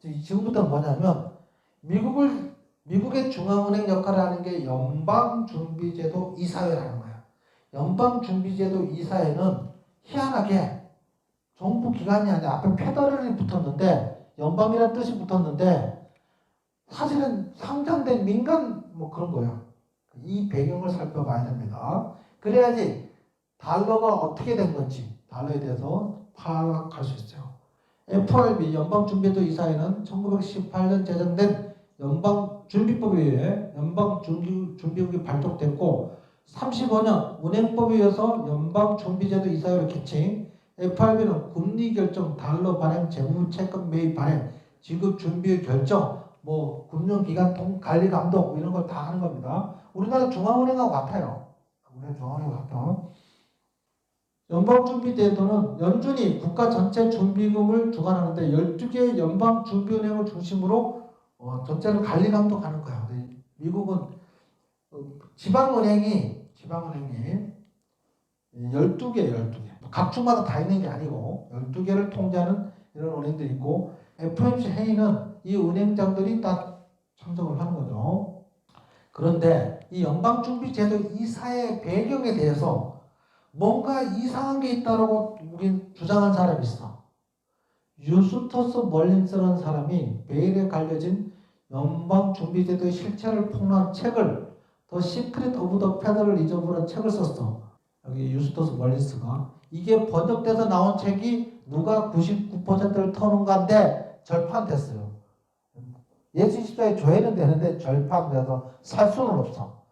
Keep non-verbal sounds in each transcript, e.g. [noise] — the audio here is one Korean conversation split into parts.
지금부터 뭐냐면 미국을 미국의 중앙은행 역할을 하는 게 연방준비제도 이사회라는 거예요. 연방준비제도 이사회는 희한하게 정부 기관이 아니라 앞에 페더럴이 붙었는데 연방이라는 뜻이 붙었는데 사실은 상장된 민간 뭐 그런 거예요. 이 배경을 살펴봐야 됩니다. 그래야지 달러가 어떻게 된 건지 달러에 대해서 파악할 수 있어요. FRB 연방준비제도 이사회는 1918년 제정된 연방준비법에 의해 연방준비국이 발족됐고 35년 은행법에 의해서 연방준비제도 이사회로 개칭 FRB는 금리 결정, 달러 발행, 재무 채권 매입 발행, 지급 준비 결정, 뭐 금융기관 통 관리 감독 이런 걸 다 하는 겁니다. 우리나라 중앙은행하고 같아요. 우리나라 중앙은행하고 같아. 연방준비제도는 연준이 국가 전체 준비금을 주관하는데 12개의 연방준비은행을 중심으로 어, 전체를 관리 감독하는 거야. 미국은 어, 지방은행이 지방은행이 12개, 12개. 각 주마다 다 있는 게 아니고 12개를 통제하는 이런 은행들이 있고 FOMC 회의는 이 은행장들이 다 참석을 하는 거죠. 그런데 이 연방준비제도 이사의 배경에 대해서 뭔가 이상한 게 있다라고 우리 주장한 사람이 있어. 유스토스 멀린스라는 사람이 메일에 갈려진 연방 준비제도의 실체를 폭로한 책을 더 시크릿 오브 더 페더럴 리저브라는 책을 썼어. 여기 유스토스 멀린스가 이게 번역돼서 나온 책이 누가 99%를 터는가인데 절판됐어요. 예수 십자에 조회는 되는데 절판돼서 살 수는 없어.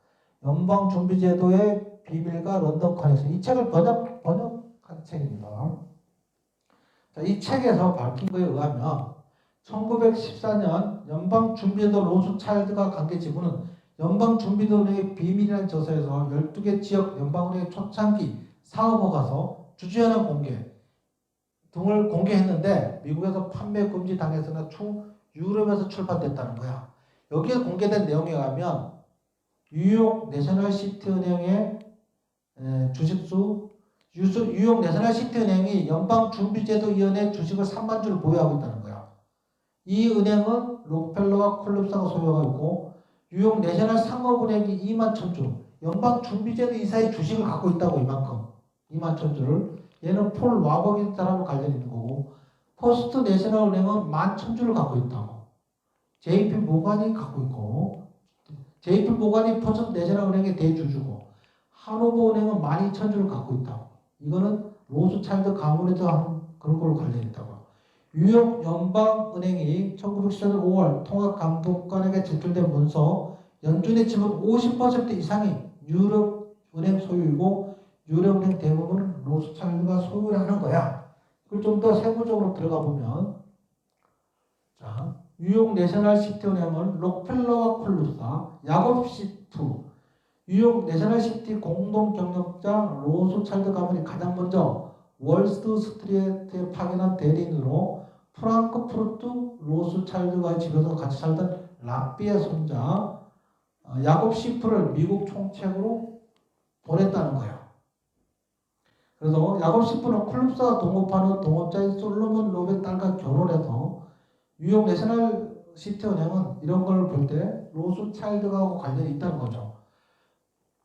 연방 준비제도의 비밀과 런던 커넥션 이 책을 번역 번역한 책입니다. 자, 이 책에서 밝힌 거에 의하면 1914년 연방준비제도 로스 차일드가 관계 지부는 연방준비제도의 비밀이라는 저서에서 12개 지역 연방은행의 초창기 사업허가서 주주연합 공개 등을 공개했는데 미국에서 판매 금지 당했으나 추 유럽에서 출판됐다는 거야. 여기에 공개된 내용에 의하면 뉴욕 내셔널 시티 은행의 에, 주식수 유수, 뉴욕 내셔널 시티 은행이 연방준비제도위원회 주식을 3만 주를 보유하고 있다는 거야. 이 은행은 록펠러와 콜룹사가 소유하고 있고 뉴욕 내셔널 상업은행이 2만 천주 연방준비제도 이사의 주식을 갖고 있다고 이만큼. 2만 천주를 얘는 폴 와버기 사람을 관련 있는 거고 포스트 내셔널 은행은 만 천주를 갖고 있다고. JP 모간이 갖고 있고 JP 모간이 포스트 내셔널 은행의 대주주고 하노버 은행은 만 이천 주를 갖고 있다고 이거는 로스차일드 가문에서 하는 그런 걸로 관련있다고 뉴욕 연방은행이 1914년 5월 통합 감독관에게 제출된 문서 연준의 지분 50% 이상이 유럽 은행 소유이고 유럽 은행 대부분은 로스차일드가 소유를 하는 거야. 그걸 좀 더 세부적으로 들어가 보면 자 뉴욕 내셔널 시티 은행은 록펠러와 콜루사, 야곱 시투, 뉴욕 내셔널 시티 공동 경영자 로스차일드 가문이 가장 먼저 월스트 스트리트에 파견한 대리인으로 프랑크푸르트 로스차일드가 집에서 같이 살던 라비의 손자 어, 야곱 시프를 미국 총책으로 보냈다는 거예요. 그래서 야곱 시프는 콜룹스가 동업하는 동업자인 솔로몬 롭의 딸과 결혼해서 뉴욕 내셔널 시티 은행은 이런 걸 볼 때 로스차일드하고 관련이 있다는 거죠.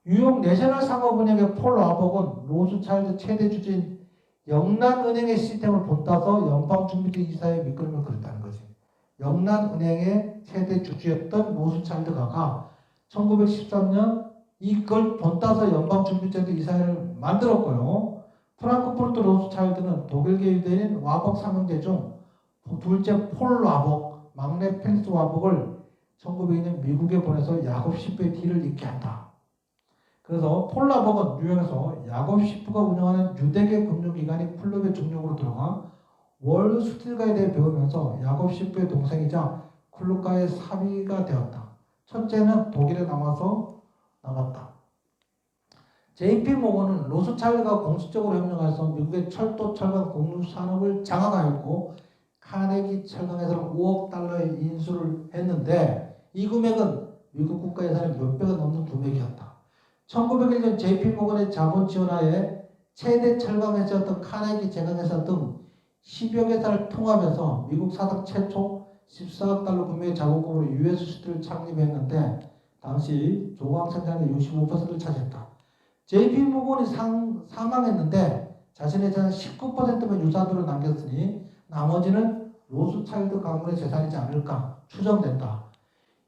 뉴욕 내셔널 상업은행의 폴 와복은 로스차일드 최대 주주인 영란은행의 시스템을 본따서 연방준비제 이사의 밑그림을 그렸다는 거지. 영란은행의 최대 주주였던 로스차일드가가 1913년 이걸 본따서 연방준비제도 이사회를 만들었고요. 프랑크푸르트 로스차일드는 독일계 유대인 와복 삼형제 중 둘째 폴 와복, 막내 펜스 와복을 1902년 미국에 보내서 야곱 시프의 뒤를 잇게 한다. 그래서 폴라복은 뉴욕에서 야곱 시프가 운영하는 유대계 금융기관인 클럽의 중력으로 들어가 월 스틸가에 대해 배우면서 야곱 시프의 동생이자 클럽과의 사위가 되었다. 첫째는 독일에 남아서 남았다. JP 모건은 로스차일드가 공식적으로 협력해서 미국의 철도 철강 공유 산업을 장악하였고 카네기 철강에서는 5억 달러의 인수를 했는데 이 금액은 미국 국가 예산의 몇 배가 넘는 금액이었다. 1901년 JP 모건의 자본 지원하에 최대 철강회사였던 카네기 제강회사 등 10여 개사를 통합해서 미국 사상 최초 14억 달러 구매 자본금으로 US 시트를 창립했는데 당시 조각 생산의 65%를 차지했다. JP 모건이 상, 사망했는데 자신의 재산 19%만 유산으로 남겼으니 나머지는 로스차일드 가문의 재산이지 않을까 추정된다.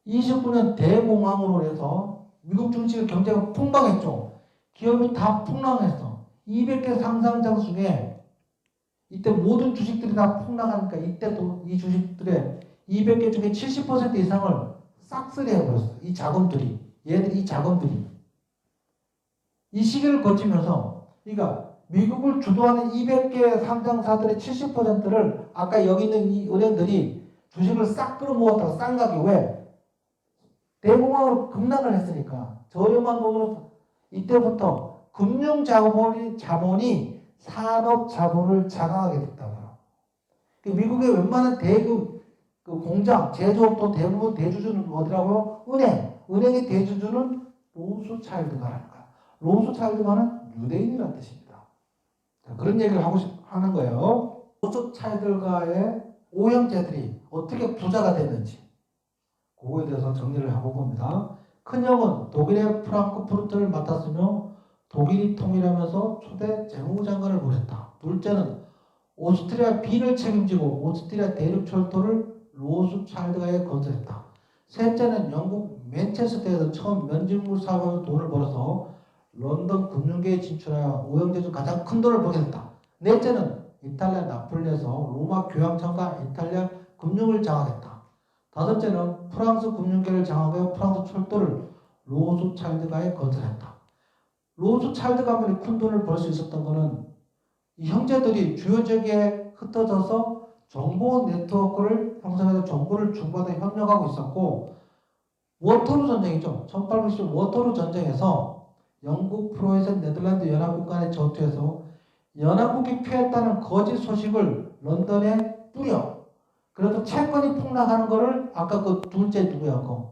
29년 대공황으로 해서 미국 증시 경제가 폭망했죠. 기업이 다 폭락했어. 200개 상상장 중에 이때 모든 주식들이 다 폭락하니까 이때도 이 주식들의 200개 중에 70% 이상을 싹쓸이 해버렸어. 이 자금들이. 얘들이 이 자금들이. 이 시기를 거치면서, 그러니까 미국을 주도하는 200개 상장사들의 70%를 아까 여기 있는 이 은행들이 주식을 싹 끌어모았다가 쌍가게 왜? 대공황으로 급락을 했으니까 저렴한 돈으로 이때부터 금융 자본이 자본이 산업 자본을 장악하게 됐다고요. 그 미국의 웬만한 대그 그 공장 제조업도 대부분 대주주는 어디라고요? 은행. 은행의 대주주는 로스차일드가라는 거야. 로스차일드가는 유대인이라는 뜻입니다. 자, 그런 얘기를 하고 싶, 하는 거예요. 로스차일드가의 오형제들이 어떻게 부자가 됐는지 그거에 대해서 정리를 해볼 겁니다. 큰형은 독일의 프랑크푸르트를 맡았으며 독일이 통일하면서 초대 재무장관을 보냈다. 둘째는 오스트리아 빈을 책임지고 오스트리아 대륙 철도를 로스차일드가에 건설했다. 셋째는 영국 맨체스터에서 처음 면직물 사업으로 돈을 벌어서 런던 금융계에 진출하여 오형제 중 가장 큰 돈을 벌게 됐다. 넷째는 이탈리아 나폴리에서 로마 교황청과 이탈리아 금융을 장악했다. 다섯째는 프랑스 금융계를 장악하여 프랑스 철도를 로스차일드가에 건설했다. 로스차일드 가문이 큰 돈을 벌 수 있었던 것은 이 형제들이 주요 지역에 흩어져서 정보 네트워크를 형성해서 정보를 주고받아 협력하고 있었고 워터루 전쟁이죠. 1810 워터루 전쟁에서 영국, 프로이센, 네덜란드 연합국 간의 전투에서 연합국이 패했다는 거짓 소식을 런던에 뿌려. 그래서 채권이 폭락하는 거를 아까 그 둘째 누구야? 그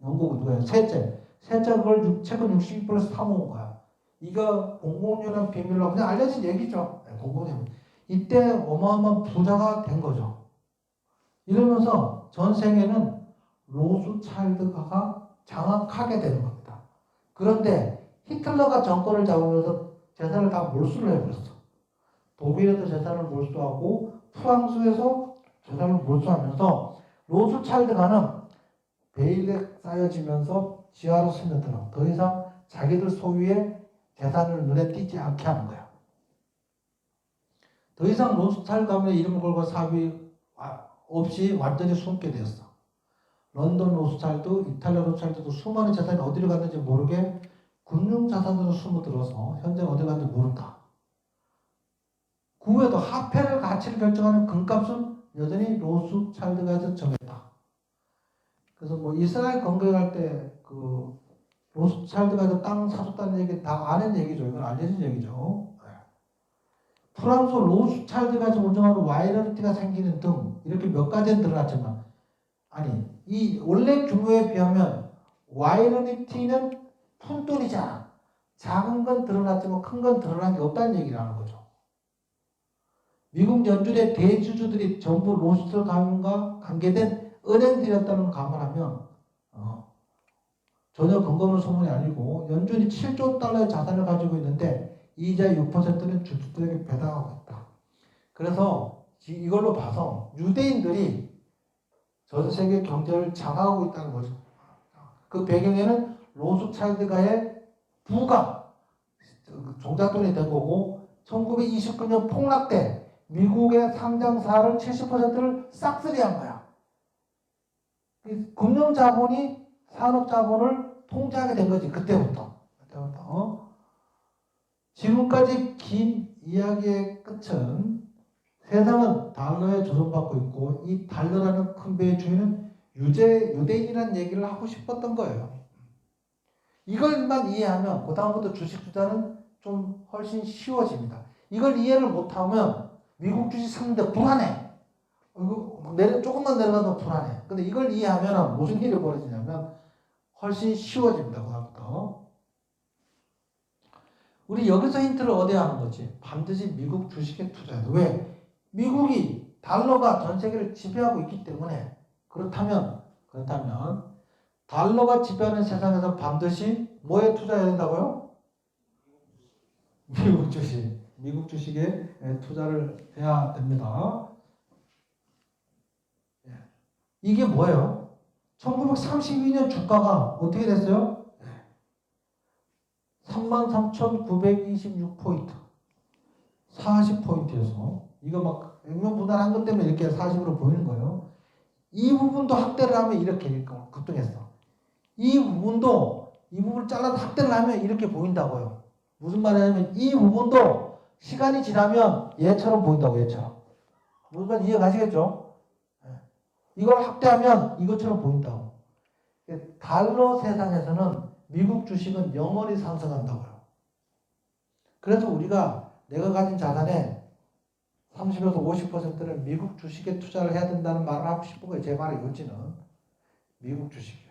영국은 누구야? 셋째. 셋째 그걸 육- 채권 60%를 사모은 거야. 이거 공공연한 비밀로 그냥 알려진 얘기죠. 네, 공공연. 이때 어마어마한 부자가 된 거죠. 이러면서 전 세계는 로스차일드가가 장악하게 되는 겁니다. 그런데 히틀러가 정권을 잡으면서 재산을 다 몰수를 해버렸어. 독일에서 재산을 몰수하고 프랑스에서 재산을 몰수하면서 로스차일드가는 베일에 쌓여지면서 지하로 스며들어 더 이상 자기들 소유의 재산을 눈에 띄지 않게 하는 거야. 더 이상 로스차일드 가문의 이름을 걸고 사업이 와- 없이 완전히 숨게 되었어. 런던 로스차일드, 이탈리아 로스차일드도 수많은 재산이 어디로 갔는지 모르게 금융 자산으로 숨어들어서 현재 어디 갔는지 모른다. 그 후에도 화폐를 가치를 결정하는 금값은 여전히 로스 차일드가 정했다. 그래서 뭐 이스라엘 건국할 때그 로스 차일드가 땅 사줬다는 얘기 다 아는 얘기죠. 이건 알려진 얘기죠. 네. 프랑스 로스 차일드가 운영하는 와이너리티가 생기는 등 이렇게 몇 가지는 드러났지만 아니 이 원래 규모에 비하면 와이너리티는 푼돈이잖아. 작은 건 드러났지만 큰 건 드러난 게 없다는 얘기를 하는 거죠. 미국 연준의 대주주들이 전부 로스트 가문과 관계된 은행들이었다는 걸 감안하면 어, 전혀 근거 없는 소문이 아니고 연준이 7조 달러의 자산을 가지고 있는데 이자 6%는 주주들에게 배당하고 있다. 그래서 이- 이걸로 봐서 유대인들이 전 세계 경제를 장악하고 있다는 거죠. 그 배경에는 로스차일드가의 부가 종잣돈이 된 거고 1929년 폭락 때 미국의 상장사를 70%를 싹쓸이한 거야. 이 금융자본이 산업자본을 통제하게 된 거지 그때부터. 그때부터. 어? 지금까지 긴 이야기의 끝은 세상은 달러에 조종받고 있고 이 달러라는 큰 배의 주인은 유대 유대인이라는 얘기를 하고 싶었던 거예요. 이걸만 이해하면 그 다음부터 주식 투자는 좀 훨씬 쉬워집니다. 이걸 이해를 못하면 미국 주식 샀는데 불안해. 이거 내려 조금만 내려가도 불안해. 근데 이걸 이해하면 무슨 일이 벌어지냐면 훨씬 쉬워집니다. 그 다음부터. 우리 여기서 힌트를 얻어야 하는 거지. 반드시 미국 주식에 투자해야 돼. 왜? 미국이 달러가 전 세계를 지배하고 있기 때문에 그렇다면 그렇다면 달러가 지배하는 세상에서 반드시 뭐에 투자해야 된다고요? 미국 주식, 미국 주식에 예, 투자를 해야 됩니다. 예. 이게 뭐예요? 1932년 주가가 어떻게 됐어요? 33,926포인트. 40포인트여서 이거 막 액면분할한 것 때문에 이렇게 40으로 보이는 거예요. 이 부분도 확대를 하면 이렇게 급등했어. 이 부분도 이 부분을 잘라서 확대를 하면 이렇게 보인다고요. 무슨 말이냐면 이 부분도 시간이 지나면 얘처럼 보인다고 얘처럼. 무슨 말 이해 가시겠죠? 예. 이걸 확대하면 이것처럼 보인다고. 달러 세상에서는 미국 주식은 영원히 상승한다고요. 그래서 우리가 내가 가진 자산의 30에서 50%를 미국 주식에 투자를 해야 된다는 말을 하고 싶은 거예요. 제 말의 요지는 미국 주식에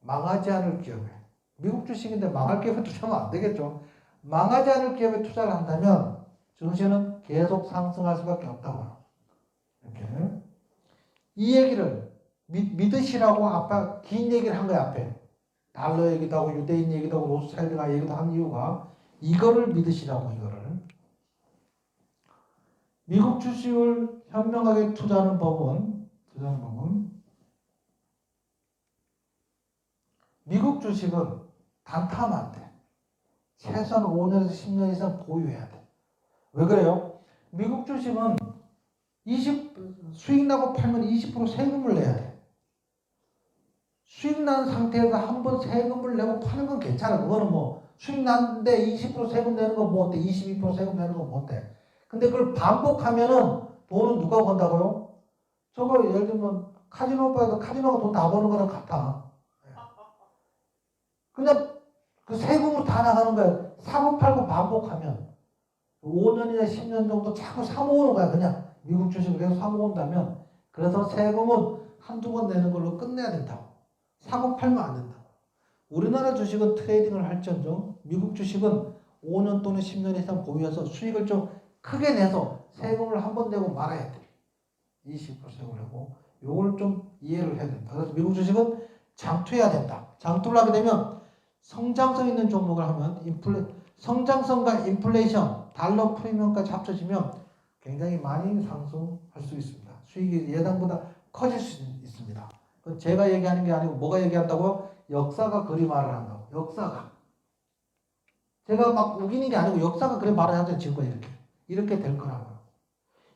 망하지 않을 기업에 미국 주식인데 망할 기업에 [laughs] 투자하면 안 되겠죠. 망하지 않을 기업에 투자를 한다면 증시는 계속 상승할 수밖에 없다고요. 이렇게 이 얘기를 믿, 믿으시라고 아까 긴 얘기를 한 거야 앞에 달러 얘기도 하고 유대인 얘기도 하고 로스차일드가 얘기도 한 이유가 이거를 믿으시라고 이거를 미국 주식을 현명하게 투자하는 법은 투자하는 법은 미국 주식은 단타하면 안 돼. 최소한 5년에서 10년 이상 보유해야 돼. 왜 그래요? 미국 주식은 20 수익 나고 팔면 20% 세금을 내야 돼. 수익 난 상태에서 한 번 세금을 내고 파는 건 괜찮아. 그거는 뭐 수익 났는데 20% 세금 내는 건 뭐 어때? 22% 세금 내는 건 뭐 어때? 근데 그걸 반복하면은 돈은 누가 번다고요? 저거 예를 들면 카지노 오빠도 카지노가 돈 다 버는 거랑 같아. 그냥 그 세금으로 다 나가는 거야. 사고 팔고 반복하면 5년이나 10년 정도 자꾸 사모으는 거야. 그냥 미국 주식을 계속 사모은다면 그래서 세금은 한두 번 내는 걸로 끝내야 된다고. 사고 팔면 안 된다고. 우리나라 주식은 트레이딩을 할지언정 미국 주식은 5년 또는 10년 이상 보유해서 수익을 좀 크게 내서 세금을 한 번 내고 말아야 돼. 20% 세금을 내고 요걸 좀 이해를 해야 된다. 그래서 미국 주식은 장투해야 된다. 장투를 하게 되면 성장성 있는 종목을 하면 인플레 성장성과 인플레이션, 달러 프리미엄까지 합쳐지면 굉장히 많이 상승할 수 있습니다. 수익이 예상보다 커질 수 있습니다. 제가 얘기하는 게 아니고 뭐가 얘기한다고? 역사가 그리 말을 한다고. 역사가. 제가 막 우기는 게 아니고 역사가 그리 말을 하죠. 지금까지 이렇게. 이렇게 될 거라고요.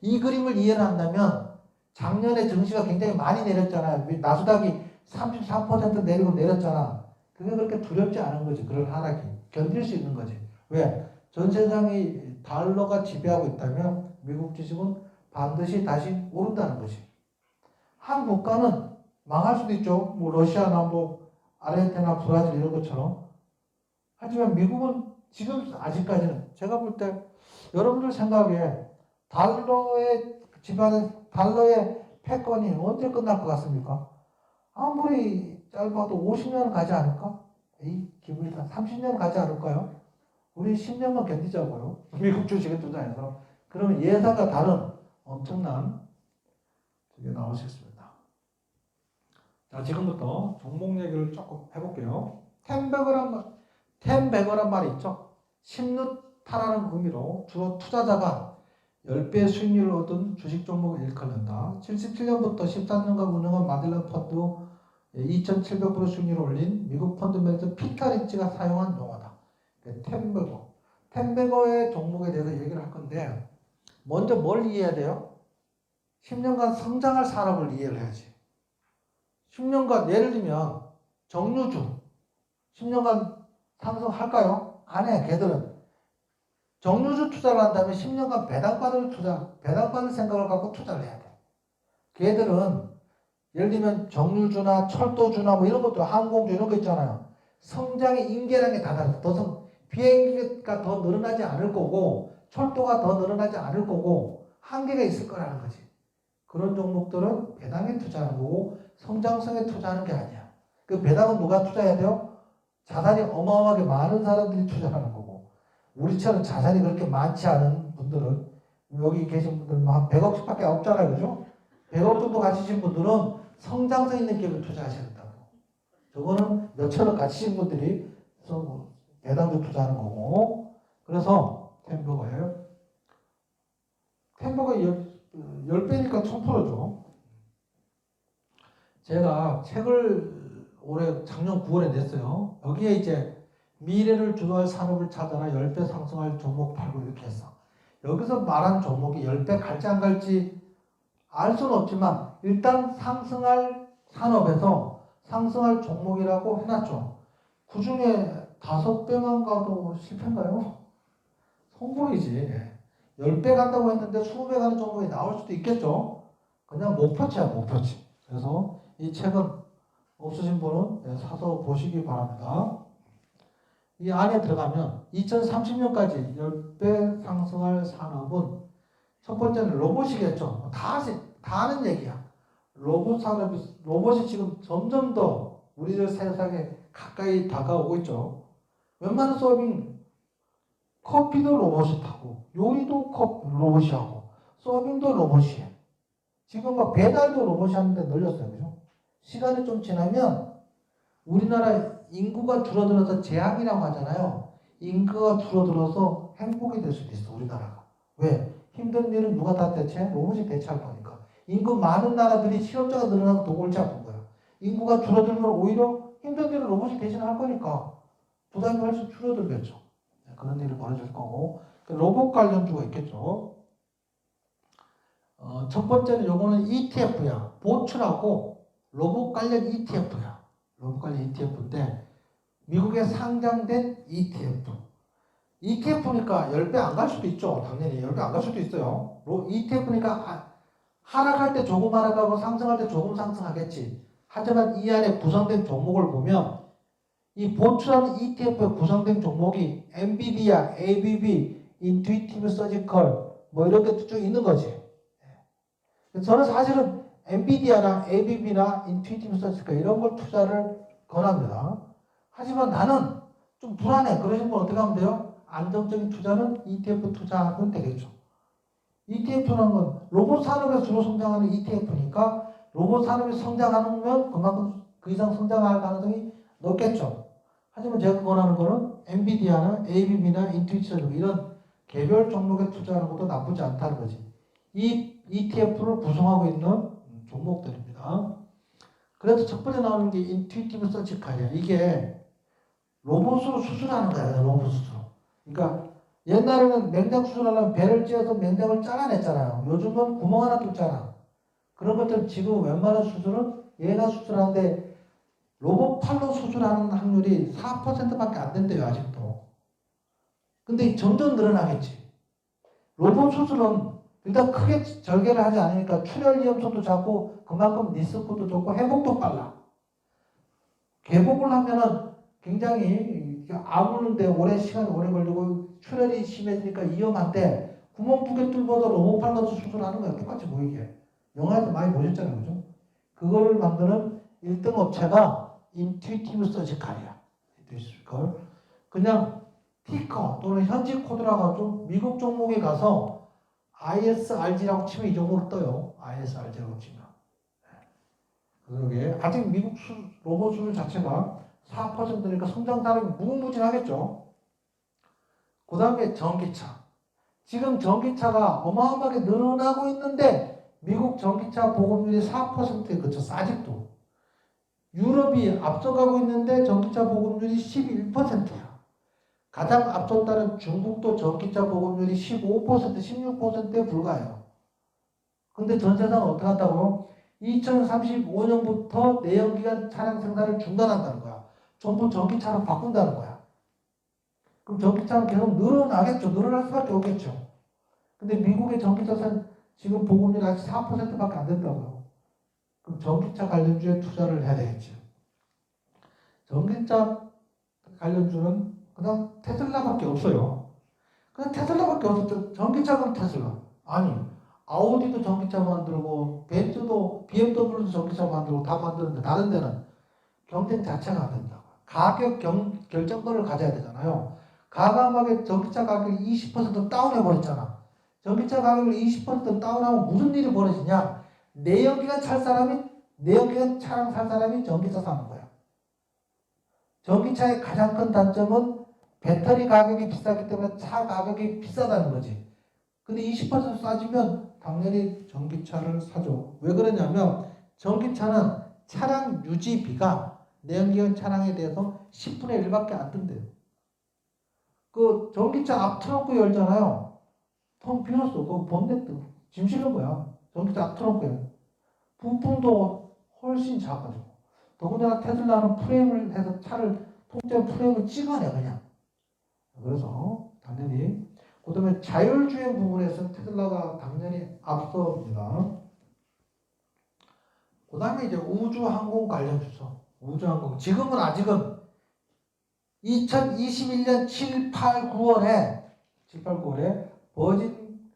이 그림을 이해를 한다면 작년에 증시가 굉장히 많이 내렸잖아요. 나스닥이 33% 내리고 내렸잖아. 그게 그렇게 두렵지 않은 거지. 그런 하락이. 견딜 수 있는 거지. 왜? 전 세상이 달러가 지배하고 있다면 미국 주식은 반드시 다시 오른다는 거지. 한 국가는 망할 수도 있죠. 뭐 러시아나 뭐 아르헨티나, 브라질 이런 것처럼. 하지만 미국은 지금 아직까지는 제가 볼 때 여러분들 생각에 달러의 집안의 달러의 패권이 언제 끝날 것 같습니까? 아무리 짧아도 50년 가지 않을까? 이 기분이 다 30년 가지 않을까요? 우리 10년만 견디자고요. 미국 주식에 투자해서. 그러면 예상과 다른 엄청난 그게 있습니다. 자, 지금부터 종목 얘기를 조금 해볼게요. 템베거란 말, 템베거란 말이 있죠. 심루타라는 의미로 주로 투자자가 10배 수익률을 얻은 주식 종목을 일컫는다. 77년부터 13년간 운영한 마들렌 펀드 2,700% 수익률을 올린 미국 펀드 매니저 피터 리치가 사용한 용어다. 템베거. 템베거의 종목에 대해서 얘기를 할 건데 먼저 뭘 이해해야 돼요? 10년간 성장할 산업을 이해를 해야지. 10년간 예를 들면 정유주 10년간 상승할까요? 안 해. 걔들은 정유주 투자를 한다면 10년간 배당받을 투자, 배당받을 생각을 갖고 투자를 해야 돼. 걔들은 예를 들면 정유주나 철도주나 뭐 이런 것도 항공주 이런 거 있잖아요. 성장의 인계라는 게다 달라. 더 성, 비행기가 더 늘어나지 않을 거고 철도가 더 늘어나지 않을 거고 한계가 있을 거라는 거지. 그런 종목들은 배당에 투자하는 거고 성장성에 투자하는 게 아니야. 그 배당은 누가 투자해야 돼요? 자산이 어마어마하게 많은 사람들이 투자하는 거고 우리처럼 자산이 그렇게 많지 않은 분들은 여기 계신 분들 한 100억씩밖에 없잖아요. 그죠? 100억 정도 가지신 분들은 성장성 있는 기업에 투자하셔야 된다고. 저거는 몇천억 가지신 분들이 배당도 투자하는 거고. 그래서 템버거예요. 템버거 열, 열 배니까 천 프로죠. 제가 책을 올해 작년 9월에 냈어요. 여기에 이제 미래를 주도할 산업을 찾아라 10배 상승할 종목 팔고 이렇게 했어. 여기서 말한 종목이 10배 갈지 안 갈지 알 수는 없지만 일단 상승할 산업에서 상승할 종목이라고 해놨죠. 그 중에 다섯 배만 가도 실패인가요? 성공이지. 10배 간다고 했는데 20배 가는 종목이 나올 수도 있겠죠. 그냥 목표치야, 목표치. 그래서 이 책은 없으신 분은 네, 사서 보시기 바랍니다. 이 안에 들어가면 2030년까지 10배 상승할 산업은 첫 번째는 로봇이겠죠. 다, 다 아는 얘기야. 로봇 산업이, 로봇이 지금 점점 더 우리들 세상에 가까이 다가오고 있죠. 웬만한 서빙, 커피도 로봇이 타고, 요리도 컵 로봇이 하고, 서빙도 로봇이 해. 지금 막 배달도 로봇이 하는데 늘렸어요. 그죠? 시간이 좀 지나면 우리나라 인구가 줄어들어서 재앙이라고 하잖아요. 인구가 줄어들어서 행복이 될 수도 있어, 우리나라가. 왜? 힘든 일은 누가 다 대체? 로봇이 대체할 거니까. 인구 많은 나라들이 실업자가 늘어나서 더 골치 아픈 거야. 인구가 줄어들면 오히려 힘든 일을 로봇이 대신할 거니까 부담이 훨씬 줄어들겠죠. 네, 그런 일이 벌어질 거고. 그 로봇 관련주가 있겠죠. 어, 첫 번째는 요거는 ETF야. 보츠라고 로봇 관련 ETF야. 로봇 관련 ETF인데 미국에 상장된 ETF. ETF니까 10배 안 갈 수도 있죠. 당연히 10배 안 갈 수도 있어요. 로- ETF니까 하락할 때 조금 하락하고 상승할 때 조금 상승하겠지. 하지만 이 안에 구성된 종목을 보면 이 보츠라는 ETF에 구성된 종목이 NVIDIA, ABB, Intuitive Surgical 뭐 이런 게쭉 있는 거지. 저는 사실은 엔비디아나 ABB나 인투이티브 서치가 이런 걸 투자를 권합니다. 하지만 나는 좀 불안해. 그러신 분 어떻게 하면 돼요? 안정적인 투자는 ETF 투자하면 되겠죠. ETF라는 건 로봇 산업에 주로 성장하는 ETF니까 로봇 산업이 성장하면 그만큼 그 이상 성장할 가능성이 높겠죠. 하지만 제가 권하는 거는 엔비디아나 ABB나 인투이티브 이런 개별 종목에 투자하는 것도 나쁘지 않다는 거지. 이 ETF를 구성하고 있는 종목들입니다. 그래서 첫 번째 나오는 게 인투이티브 서치칼이야. 이게 로봇으로 수술하는 거야. 로봇 수술. 그러니까 옛날에는 맹장 수술하려면 배를 찧어서 맹장을 잘라냈잖아요. 요즘은 구멍 하나 뚫잖아. 그런 것들 지금 웬만한 수술은 얘가 수술하는데 로봇 팔로 수술하는 확률이 4%밖에 안 된대요. 아직도. 근데 점점 늘어나겠지. 로봇 수술은 일단 크게 절개를 하지 않으니까 출혈 위험성도 작고 그만큼 리스크도 적고 회복도 빨라. 개복을 하면은 굉장히 아무는데 오래 시간이 오래 걸리고 출혈이 심해지니까 위험한데 구멍 두개 뚫어서 로봇팔 넣어서 수술하는 거야 똑같이 보이게. 영화에서 많이 보셨잖아요, 그죠? 그거를 만드는 1등 업체가 인투이티브 서지칼이야. 인투이티브 그냥 티커 또는 현지 코드라고 하죠. 미국 종목에 가서 ISRG라고 치면 이 종목 떠요. ISRG라고 치면. 그러게 아직 미국 수, 로봇 수출 자체가 4%니까 성장 타락이 무궁무진하겠죠. 그 다음에 전기차. 지금 전기차가 어마어마하게 늘어나고 있는데 미국 전기차 보급률이 4%에 그쳤어. 아직도. 유럽이 앞서가고 있는데 전기차 보급률이 11%야. 가장 앞섰다는 중국도 전기차 보급률이 15%, 16%에 불과해요. 근데 전 세상은 어떻게 한다고요? 2035년부터 내연기관 차량 생산을 중단한다는 거야. 전부 전기차로 바꾼다는 거야. 그럼 전기차는 계속 늘어나겠죠. 늘어날 수밖에 없겠죠. 근데 미국의 전기차 산 지금 보급률이 아직 4%밖에 안 된다고요. 그럼 전기차 관련주에 투자를 해야 되겠죠. 전기차 관련주는 그냥 테슬라밖에 없어요. 그냥 테슬라밖에 없었죠. 전기차가 테슬라. 아니, 아우디도 전기차 만들고, 벤츠도, BMW도 전기차 만들고 다 만드는데 다른 데는 경쟁 자체가 안 된다고. 가격 경, 결정권을 가져야 되잖아요. 가감하게 전기차 가격이 20% 다운해 버렸잖아. 전기차 가격을 20% 다운하면 무슨 일이 벌어지냐? 내연기관 찰 사람이 내연기관 차량 살 사람이 전기차 사는 거야. 전기차의 가장 큰 단점은 배터리 가격이 비싸기 때문에 차 가격이 비싸다는 거지. 근데 20% 싸지면 당연히 전기차를 사죠. 왜 그러냐면 전기차는 차량 유지비가 내연기관 차량에 대해서 10분의 1밖에 안 든대요. 그 전기차 앞 트렁크 열잖아요. 텅 비었어. 그 본네트 짐 실는 거야. 전기차 앞 트렁크에. 부품도 훨씬 작아지고. 더군다나 테슬라는 프레임을 해서 차를 통째 프레임을 찍어내 그냥. 그래서 당연히 그 다음에 자율주행 부분에서 테슬라가 당연히 앞섭니다. 그 다음에 이제 우주항공 관련 주소. 우주항공 지금은 아직은 2021년 7, 8, 9월에 7, 8, 9월에 버진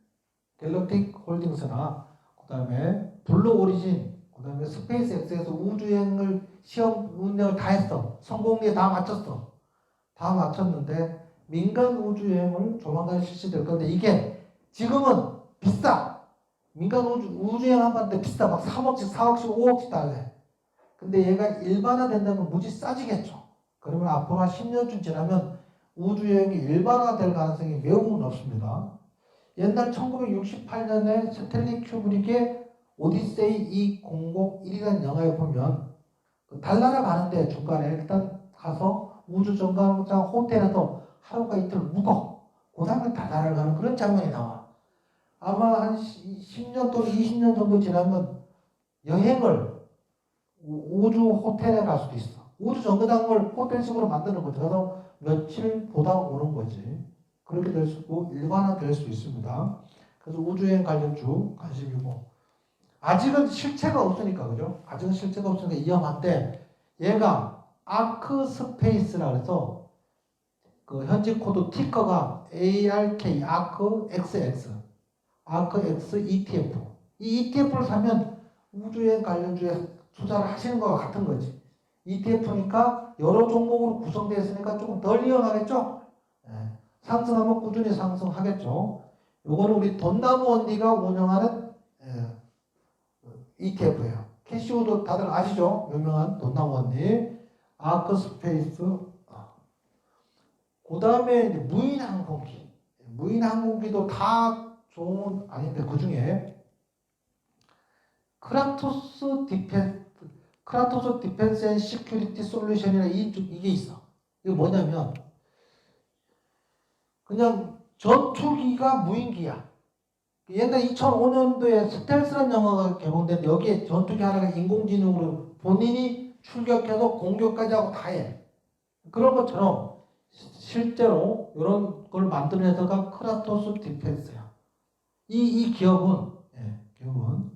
갤럭틱 홀딩스나 그 다음에 블루 오리진 그 다음에 스페이스X에서 우주여행을 시험 운영을 다 했어. 성공리에 다 마쳤어. 다 마쳤는데 민간 우주여행을 조만간 실시될 건데 이게 지금은 비싸. 민간 우주, 우주여행 한 번데 비싸. 막 3억씩, 4억씩, 5억씩 달래. 근데 얘가 일반화 된다면 무지 싸지겠죠. 그러면 앞으로 한 10년쯤 지나면 우주여행이 일반화 될 가능성이 매우 높습니다. 옛날 1968년에 스탠리 큐브릭의 오디세이 2001이라는 영화에 보면 그 달나라 가는데 중간에 일단 가서 우주 정거장 호텔에서 하루가 이틀 묵어. 그 다음에 달나라를 가는 그런 장면이 나와. 아마 한 10년 또는 20년 정도 지나면 여행을 우- 우주 호텔에 갈 수도 있어. 우주 정거장을 호텔식으로 만드는 거죠. 그래서 며칠 보다 오는 거지. 그렇게 될 수 있고 일반화 될 수 있습니다. 그래서 우주여행 관련 주 관심이고 아직은 실체가 없으니까 그죠? 아직은 실체가 없으니까 위험한데 얘가 아크 스페이스라 그래서 그 현지 코드 티커가 ARK 아크 XX 아크 X ETF 이 ETF를 사면 우주여행 관련주에 투자를 하시는 거와 같은 거지. ETF니까 여러 종목으로 구성되어 있으니까 조금 덜 위험하겠죠? 예. 상승하면 꾸준히 상승하겠죠. 요거는 우리 돈나무 언니가 운영하는 예, ETF예요. 캐시우도 다들 아시죠? 유명한 돈나무 언니. 아크스페이스. 그 다음에 무인 항공기. 무인 항공기도 다 좋은, 아닌데 그 중에 크라토스 디펜, 크라토스 디펜스 앤 시큐리티 솔루션이라 이, 이게 있어. 이게 뭐냐면 그냥 전투기가 무인기야. 옛날 2005년도에 스텔스라는 영화가 개봉됐는데 여기에 전투기 하나가 인공지능으로 본인이 출격해서 공격까지 하고 다 해. 그런 것처럼 시- 실제로 이런 걸 만드는 회사가 크라토스 디펜스야. 이, 이 기업은, 예, 기업은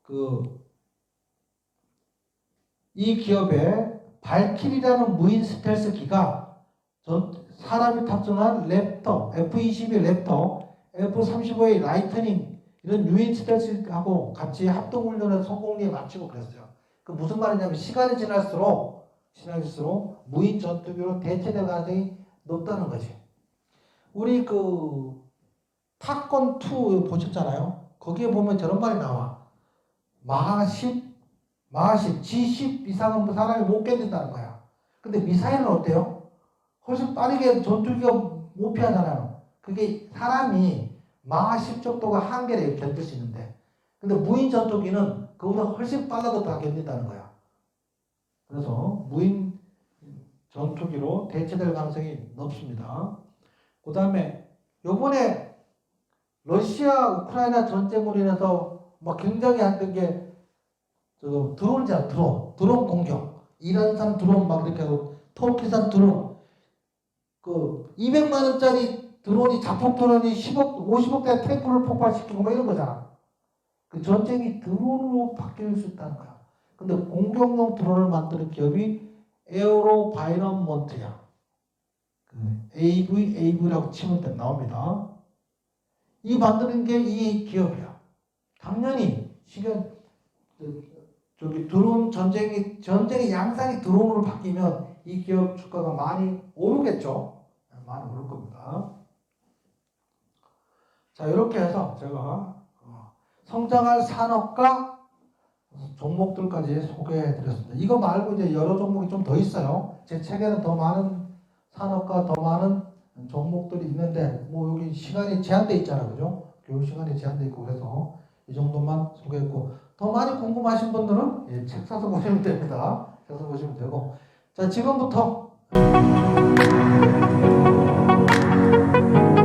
그, 이 기업의 발키리라는 무인 스텔스 기가 전, 사람이 탑승한 랩터, F-22 랩터, F-35의 라이트닝 이런 유인 스텔스하고 같이 합동 훈련을 성공리에 마치고 그랬어요. 그 무슨 말이냐면 시간이 지날수록 지날수록 무인 전투기로 대체될 가능성이 높다는 거지. 우리 그 탑건 2 보셨잖아요. 거기에 보면 저런 말이 나와. 마하 10, 마하 10, G10 이상은 뭐 사람이 못 견딘다는 거야. 근데 미사일은 어때요? 훨씬 빠르게 전투기가 못 피하잖아요. 그게 사람이 마하 10 정도가 한계를 견딜 수 있는데, 근데 무인 전투기는 그보다 훨씬 빨라도 다 견딘다는 거야. 그래서 무인 전투기로 대체될 가능성이 높습니다. 그 다음에 요번에 러시아 우크라이나 전쟁으로 인해서 막 굉장히 힘든 게저 드론이잖아 드론 드론 공격 이란산 드론 막 이렇게 하고 터키산 드론 그 200만 원짜리 드론이 자폭 드론이 10억 50억대 탱크를 폭발시키고 막 이런 거잖아. 그 전쟁이 드론으로 바뀔 수 있다는 거야. 근데 공격용 드론을 만드는 기업이 에어로 바이런먼트야. 그 AV AV라고 치면 돼- 나옵니다. 이 만드는 게 이 기업이야. 당연히 저- 저기 드론 전쟁이 전쟁의 양상이 드론으로 바뀌면 이 기업 주가가 많이 오르겠죠. 많이 오를 겁니다. 자 이렇게 해서 제가 어, 성장할 산업과 종목들까지 소개해 드렸습니다. 이거 말고 이제 여러 종목이 좀 더 있어요. 제 책에는 더 많은 산업과 더 많은 종목들이 있는데 뭐 여기 시간이 제한돼 있잖아요, 그죠? 교육 시간이 제한돼 있고 그래서 이 정도만 소개했고 더 많이 궁금하신 분들은 예, 책 사서 보시면 됩니다. 사서 보시면 되고 자 지금부터 Thank you.